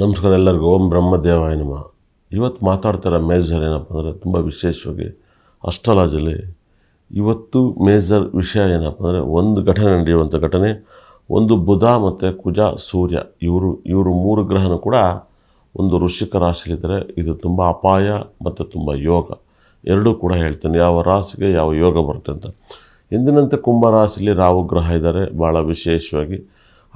ನಮಸ್ಕಾರ ಎಲ್ಲರಿಗೂ ಓಂ ಬ್ರಹ್ಮದೇವಾಯ ನಮ. ಇವತ್ತು ಮಾತಾಡ್ತಿರೋ ಮೇಜರ್ ಏನಪ್ಪ ಅಂದರೆ ತುಂಬ ವಿಶೇಷವಾಗಿ ಅಷ್ಟಲಾಜಲ್ಲಿ ಇವತ್ತು ಮೇಜರ್ ವಿಷಯ ಏನಪ್ಪ ಅಂದರೆ ಒಂದು ಘಟನೆ ನಡೆಯುವಂಥ ಘಟನೆ, ಒಂದು ಬುಧ ಮತ್ತು ಕುಜ, ಸೂರ್ಯ ಇವರು ಇವರು ಮೂರು ಗ್ರಹನೂ ಕೂಡ ಒಂದು ಋಷಿಕ ರಾಶಿಲಿದ್ದಾರೆ. ಇದು ತುಂಬ ಅಪಾಯ ಮತ್ತು ತುಂಬ ಯೋಗ. ಎರಡೂ ಕೂಡ ಹೇಳ್ತೇನೆ, ಯಾವ ರಾಶಿಗೆ ಯಾವ ಯೋಗ ಬರುತ್ತೆ ಅಂತ. ಎಂದಿನಂತೆ ಕುಂಭ ರಾಶಿಯಲ್ಲಿ ರಾಹು, ಗ್ರಹ ಇದ್ದಾರೆ ಭಾಳ ವಿಶೇಷವಾಗಿ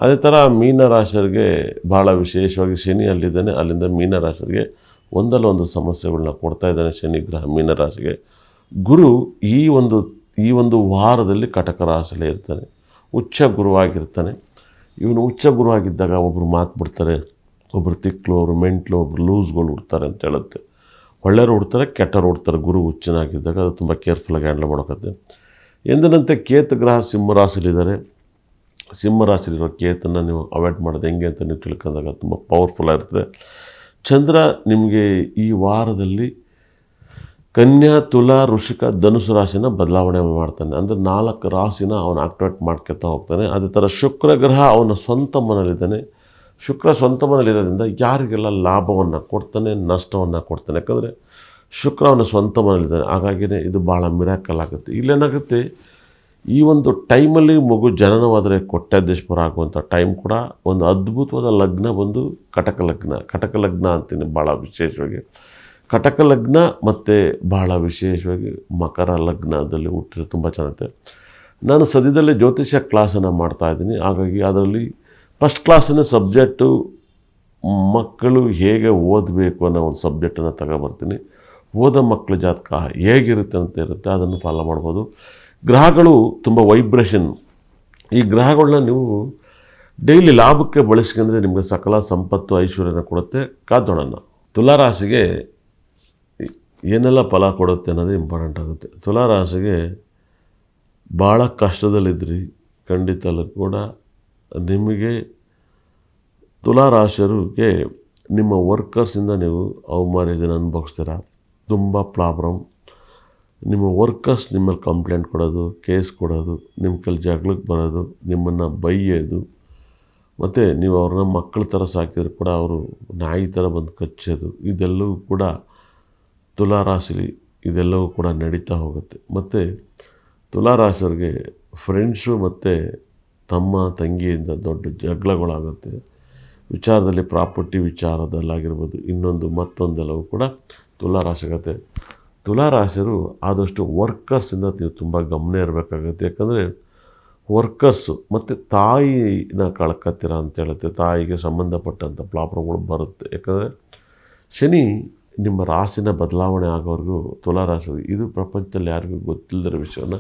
ಅದೇ ಥರ ಮೀನ ರಾಶಿಯವರಿಗೆ ಭಾಳ ವಿಶೇಷವಾಗಿ ಶನಿ ಅಲ್ಲಿದ್ದಾನೆ. ಅಲ್ಲಿಂದ ಮೀನ ರಾಶಿಯವರಿಗೆ ಒಂದಲ್ಲ ಒಂದು ಸಮಸ್ಯೆಗಳನ್ನ ಕೊಡ್ತಾ ಇದ್ದಾನೆ ಶನಿ ಗ್ರಹ ಮೀನ ರಾಶಿಗೆ ಗುರು ಈ ಒಂದು ಈ ಒಂದು ವಾರದಲ್ಲಿ ಕಟಕ ರಾಶಿಯಲ್ಲಿ ಇರ್ತಾನೆ. ಉಚ್ಚ ಗುರುವಾಗಿರ್ತಾನೆ ಇವನು ಉಚ್ಚ ಗುರುವಾಗಿದ್ದಾಗ ಒಬ್ಬರು ಮಾತು ಬಿಡ್ತಾರೆ. ಒಬ್ಬರು ತಿಕ್ಲು, ಒಬ್ರು ಮೆಂಟ್ಲು, ಒಬ್ರು ಲೂಸ್ಗಳು ಹುಡ್ತಾರೆ ಅಂತ ಹೇಳುತ್ತೆ. ಒಳ್ಳೆಯವರು ಹುಡ್ತಾರೆ ಕೆಟ್ಟರು ಹುಡ್ತಾರೆ. ಗುರು ಹುಚ್ಚನಾಗಿದ್ದಾಗ ಅದು ತುಂಬ ಕೇರ್ಫುಲ್ಲಾಗಿ ಹ್ಯಾಂಡಲ್ ಮಾಡೋಕತ್ತೆ. ಎಂದಿನಂತೆ ಕೇತು ಗ್ರಹ ಸಿಂಹ ಸಿಂಹರಾಶಿಲಿದ್ದಾರೆ ಸಿಂಹರಾಶಿಲಿರೋ ಕೇತನ್ನು ನೀವು ಅವಾಯ್ಡ್ ಮಾಡೋದು ಹೆಂಗೆ ಅಂತ ನೀವು ತಿಳ್ಕೊಂಡಾಗ ತುಂಬ ಪವರ್ಫುಲ್ ಆಗಿರ್ತದೆ ಚಂದ್ರ ನಿಮಗೆ ಈ ವಾರದಲ್ಲಿ ಕನ್ಯಾ, ತುಲಾ ಋಷಿಕ ಧನುಸು ರಾಶಿನ ಬದಲಾವಣೆ ಮಾಡ್ತಾನೆ. ಅಂದರೆ ನಾಲ್ಕು ರಾಶಿನ ಅವನು ಆಕ್ಟಿವೇಟ್ ಮಾಡ್ಕೊತಾ ಹೋಗ್ತಾನೆ. ಅದೇ ಥರ ಶುಕ್ರ ಗ್ರಹ ಅವನ ಸ್ವಂತ ಮನೇಲಿದ್ದಾನೆ ಶುಕ್ರ ಸ್ವಂತ ಮನೇಲಿರೋದ್ರಿಂದ ಯಾರಿಗೆಲ್ಲ ಲಾಭವನ್ನು ಕೊಡ್ತಾನೆ, ನಷ್ಟವನ್ನು ಕೊಡ್ತಾನೆ. ಯಾಕಂದರೆ ಶುಕ್ರ ಅವನ ಸ್ವಂತ ಮನೇಲಿದ್ದಾನೆ ಹಾಗಾಗಿಯೇ ಇದು ಭಾಳ ಮಿರಾಕಲ್ ಆಗುತ್ತೆ. ಇಲ್ಲೇನಾಗುತ್ತೆ? ಈ ಒಂದು ಟೈಮಲ್ಲಿ ಮಗು ಜನನವಾದರೆ ಕೊಟ್ಟಾದೇಶ್ವರ ಆಗುವಂಥ ಟೈಮ್ ಕೂಡ ಒಂದು ಅದ್ಭುತವಾದ ಲಗ್ನ ಬಂದು ಕಟಕ ಲಗ್ನ. ಕಟಕ ಲಗ್ನ ಅಂತೀನಿ ಭಾಳ ವಿಶೇಷವಾಗಿ. ಕಟಕ ಲಗ್ನ ಮತ್ತು ಭಾಳ ವಿಶೇಷವಾಗಿ ಮಕರ ಲಗ್ನದಲ್ಲಿ ಹುಟ್ಟಿದ್ರೆ ತುಂಬ ಚೆನ್ನಾಗಿದೆ ನಾನು ಸದ್ಯದಲ್ಲೇ ಜ್ಯೋತಿಷ್ಯ ಕ್ಲಾಸನ್ನು ಮಾಡ್ತಾಯಿದ್ದೀನಿ ಹಾಗಾಗಿ ಅದರಲ್ಲಿ ಫಸ್ಟ್ ಕ್ಲಾಸಿನ ಸಬ್ಜೆಕ್ಟು ಮಕ್ಕಳು ಹೇಗೆ ಓದಬೇಕು ಅನ್ನೋ ಒಂದು ಸಬ್ಜೆಕ್ಟನ್ನು ತಗೊಬರ್ತೀನಿ. ಓದೋ ಮಕ್ಕಳ ಜಾತಕ ಹೇಗಿರುತ್ತೆ ಅಂತ ಇರುತ್ತೆ, ಅದನ್ನು ಫಾಲೋ ಮಾಡ್ಬೋದು. ಗ್ರಹಗಳು ತುಂಬ ವೈಬ್ರೇಷನ್ ಈ ಗ್ರಹಗಳನ್ನ ನೀವು ಡೈಲಿ ಲಾಭಕ್ಕೆ ಬಳಸ್ಕೊಂಡ್ರೆ ನಿಮಗೆ ಸಕಲ ಸಂಪತ್ತು, ಐಶ್ವರ್ಯನ ಕೊಡುತ್ತೆ. ಕಾದೋಣ ತುಲಾರಾಶಿಗೆ ಏನೆಲ್ಲ ಫಲ ಕೊಡುತ್ತೆ ಅನ್ನೋದು ಇಂಪಾರ್ಟೆಂಟ್ ಆಗುತ್ತೆ. ತುಲಾರಾಶಿಗೆ ಭಾಳ ಕಷ್ಟದಲ್ಲಿದ್ರಿ. ಖಂಡಿತಲ್ಲೂ ಕೂಡ ನಿಮಗೆ ತುಲಾರಾಶಿಯರಿಗೆ ನಿಮ್ಮ ವರ್ಕರ್ಸಿಂದ ನೀವು ಅವಮಾನದಿಂದ ಅನುಭವಿಸ್ತೀರ? ತುಂಬ ಪ್ರಾಬ್ಲಮ್ ನಿಮ್ಮ ವರ್ಕರ್ಸ್ ನಿಮ್ಮಲ್ಲಿ ಕಂಪ್ಲೇಂಟ್ ಕೊಡೋದು ಕೇಸ್ ಕೊಡೋದು, ನಿಮ್ಮ ಕೈಲಿ ಜಗಳಕ್ಕೆ ಬರೋದು, ನಿಮ್ಮನ್ನು ಬೈಯೋದು. ಮತ್ತು ನೀವು ಅವ್ರನ್ನ ಮಕ್ಕಳ ಥರ ಸಾಕಿದ್ರು ಕೂಡ ಅವರು ನಾಯಿ ಥರ ಬಂದು ಕಚ್ಚೋದು. ಇದೆಲ್ಲವೂ ಕೂಡ ತುಲಾರಾಶಿಲಿ ಇದೆಲ್ಲವೂ ಕೂಡ ನಡೀತಾ ಹೋಗುತ್ತೆ. ಮತ್ತು ತುಲಾರಾಶಿಯವ್ರಿಗೆ ಫ್ರೆಂಡ್ಸು ಮತ್ತು ತಮ್ಮ ತಂಗಿಯಿಂದ ದೊಡ್ಡ ಜಗಳಗಳಾಗುತ್ತೆ. ವಿಚಾರದಲ್ಲಿ ಪ್ರಾಪರ್ಟಿ ವಿಚಾರದಲ್ಲಾಗಿರ್ಬೋದು, ಇನ್ನೊಂದು ಮತ್ತೊಂದೆಲ್ಲವೂ ಕೂಡ ತುಲಾರಾಶಿಗತ್ತೆ ತುಲಾರಾಶಿಯರು ಆದಷ್ಟು ವರ್ಕರ್ಸಿಂದ ನೀವು ತುಂಬ ಗಮನ ಇರಬೇಕಾಗುತ್ತೆ. ಯಾಕಂದರೆ ವರ್ಕರ್ಸು ಮತ್ತು ತಾಯಿನ ಕಳ್ಕತ್ತೀರ ಅಂತ ಹೇಳುತ್ತೆ. ತಾಯಿಗೆ ಸಂಬಂಧಪಟ್ಟಂಥ ಪ್ರಾಬ್ಲಮ್ಗಳು ಬರುತ್ತೆ. ಯಾಕಂದರೆ ಶನಿ ನಿಮ್ಮ ರಾಶಿನ ಬದಲಾವಣೆ ಆಗೋವರೆಗೂ ತುಲಾರಾಶಿ ಇದು ಪ್ರಪಂಚದಲ್ಲಿ ಯಾರಿಗೂ ಗೊತ್ತಿಲ್ಲದಿರೋ ವಿಷಯನ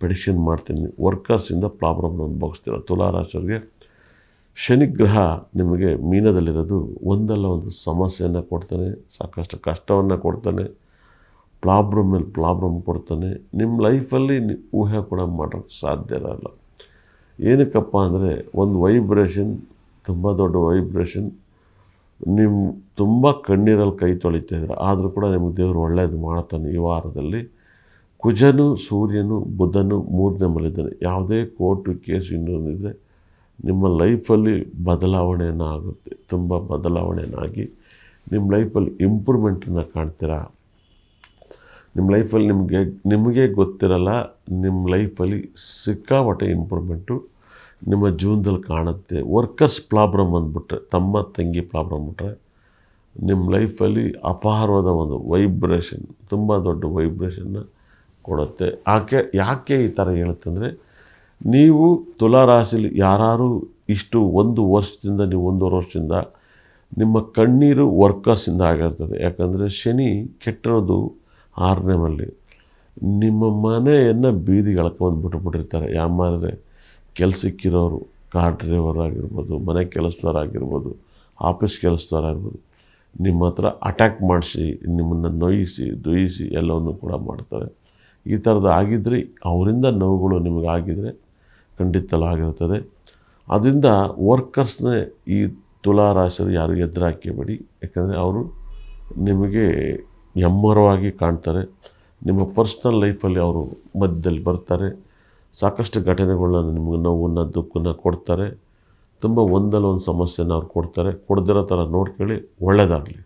ಪ್ರೆಡಿಕ್ಷನ್ ಮಾಡ್ತೀನಿ. ವರ್ಕರ್ಸಿಂದ ಪ್ರಾಬ್ಲಮ್ನ ಅನುಭವಿಸ್ತೀರ. ತುಲಾರಾಶಿಯವ್ರಿಗೆ ಶನಿಗ್ರಹ ನಿಮಗೆ ಮೀನದಲ್ಲಿರೋದು ಒಂದಲ್ಲ ಒಂದು ಸಮಸ್ಯೆಯನ್ನು ಕೊಡ್ತಾನೆ, ಸಾಕಷ್ಟು ಕಷ್ಟವನ್ನು ಕೊಡ್ತಾನೆ. ಪ್ರಾಬ್ಲಮ್ ಮೇಲೆ ಪ್ರಾಬ್ಲಮ್ ಕೊಡ್ತಾನೆ, ನಿಮ್ಮ ಲೈಫಲ್ಲಿ ಊಹೆ ಕೂಡ ಮಾಡೋಕ್ಕೆ ಸಾಧ್ಯ ಇರಲ್ಲ. ಏನಕ್ಕಪ್ಪ ಅಂದರೆ, ಒಂದು ವೈಬ್ರೇಷನ್, ತುಂಬ ದೊಡ್ಡ ವೈಬ್ರೇಷನ್, ನಿಮ್ಮ ತುಂಬ ಕಣ್ಣೀರಲ್ಲಿ ಕೈ ತೊಳಿತಾ ಇದ್ರೆ ಆದರೂ ಕೂಡ ನಿಮಗೆ ದೇವರು ಒಳ್ಳೆಯದು ಮಾಡ್ತಾನೆ ಈ ವಾರದಲ್ಲಿ. ಕುಜನು, ಸೂರ್ಯನು, ಬುಧನು ಮೂರನೇ ಮಲಿದ್ದಾನೆ ಯಾವುದೇ ಕೋರ್ಟು ಕೇಸ್ ಇನ್ನೊಂದಿದ್ರೆ ನಿಮ್ಮ ಲೈಫಲ್ಲಿ ಬದಲಾವಣೆಯನ್ನು ಆಗುತ್ತೆ ತುಂಬ ಬದಲಾವಣೆಯನ್ನಾಗಿ. ನಿಮ್ಮ ಲೈಫಲ್ಲಿ ಇಂಪ್ರೂವ್ಮೆಂಟನ್ನು ಕಾಣ್ತೀರಾ? ನಿಮ್ಮ ಲೈಫಲ್ಲಿ ನಿಮಗೆ ನಿಮಗೆ ಗೊತ್ತಿರಲ್ಲ, ನಿಮ್ಮ ಲೈಫಲ್ಲಿ ಸಿಕ್ಕಾಪಟ್ಟೆ ಇಂಪ್ರೂವ್ಮೆಂಟು ನಿಮ್ಮ ಜೀವನದಲ್ಲಿ ಕಾಣುತ್ತೆ. ವರ್ಕರ್ಸ್ ಪ್ರಾಬ್ಲಮ್ ಅಂದ್ಬಿಟ್ರೆ ತಮ್ಮ ತಂಗಿ ಪ್ರಾಬ್ಲಮ್ ಬಿಟ್ರೆ, ನಿಮ್ಮ ಲೈಫಲ್ಲಿ ಅಪಾರವಾದ ಒಂದು ವೈಬ್ರೇಷನ್ ತುಂಬ ದೊಡ್ಡ ವೈಬ್ರೇಷನ್ನ ಕೊಡುತ್ತೆ. ಯಾಕೆ ಯಾಕೆ ಈ ಥರ ಹೇಳುತ್ತಂದರೆ ನೀವು ತುಲಾರಾಶಿಲಿ ಯಾರು ಇಷ್ಟು ಒಂದು ವರ್ಷದಿಂದ, ನೀವು ಒಂದೂವರೆ ವರ್ಷದಿಂದ ನಿಮ್ಮ ಕಣ್ಣೀರು ವರ್ಕರ್ಸಿಂದ ಆಗಿರ್ತದೆ. ಯಾಕಂದರೆ ಶನಿ ಕೆಟ್ಟಿರೋದು ಆರನೇ ಮಲ್ಲಿ, ನಿಮ್ಮ ಮನೆಯನ್ನು ಬೀದಿಗೆ ಎಳ್ಕೊಂಬಂದು ಬಿಟ್ಟುಬಿಟ್ಟಿರ್ತಾರೆ ಯಾಮಾದ್ರೆ ಕೆಲಸಕ್ಕಿರೋರು ಕಾರ್ ಡ್ರೈವರ್ ಆಗಿರ್ಬೋದು, ಮನೆ ಕೆಲಸದವರಾಗಿರ್ಬೋದು ಆಫೀಸ್ ಕೆಲಸದವರಾಗಿರ್ಬೋದು ನಿಮ್ಮ ಹತ್ರ ಅಟ್ಯಾಕ್ ಮಾಡಿಸಿ, ನಿಮ್ಮನ್ನು ನೋಯಿಸಿ, ದುಯಿಸಿ ಎಲ್ಲವನ್ನು ಕೂಡ ಮಾಡ್ತಾರೆ. ಈ ಥರದ್ದು ಆಗಿದ್ದರೆ ಅವರಿಂದ ನೋವುಗಳು ನಿಮಗೆ ಆಗಿದರೆ ಖಂಡಿತಲೂ ಆಗಿರ್ತದೆ ಅದರಿಂದ ವರ್ಕರ್ಸ್ನೇ ಈ ತುಲಾರಾಶಿಯರು ಯಾರು ಎದುರು ಹಾಕಬೇಡಿ ಯಾಕಂದರೆ ಅವರು ನಿಮಗೆ ಎಮ್ಮರವಾಗಿ ಕಾಣ್ತಾರೆ. ನಿಮ್ಮ ಪರ್ಸ್ನಲ್ ಲೈಫಲ್ಲಿ ಅವರು ಮಧ್ಯದಲ್ಲಿ ಬರ್ತಾರೆ. ಸಾಕಷ್ಟು ಘಟನೆಗಳನ್ನ ನಿಮಗೆ ನೋವನ್ನು ದುಃಖನ ಕೊಡ್ತಾರೆ. ತುಂಬ ಒಂದಲ್ಲ ಒಂದು ಸಮಸ್ಯೆನ ಅವ್ರು ಕೊಡ್ತಾರೆ. ಕೊಡದಿರೋ ಥರ ನೋಡ್ಕೊಳ್ಳಿ ಒಳ್ಳೆಯದಾಗಲಿ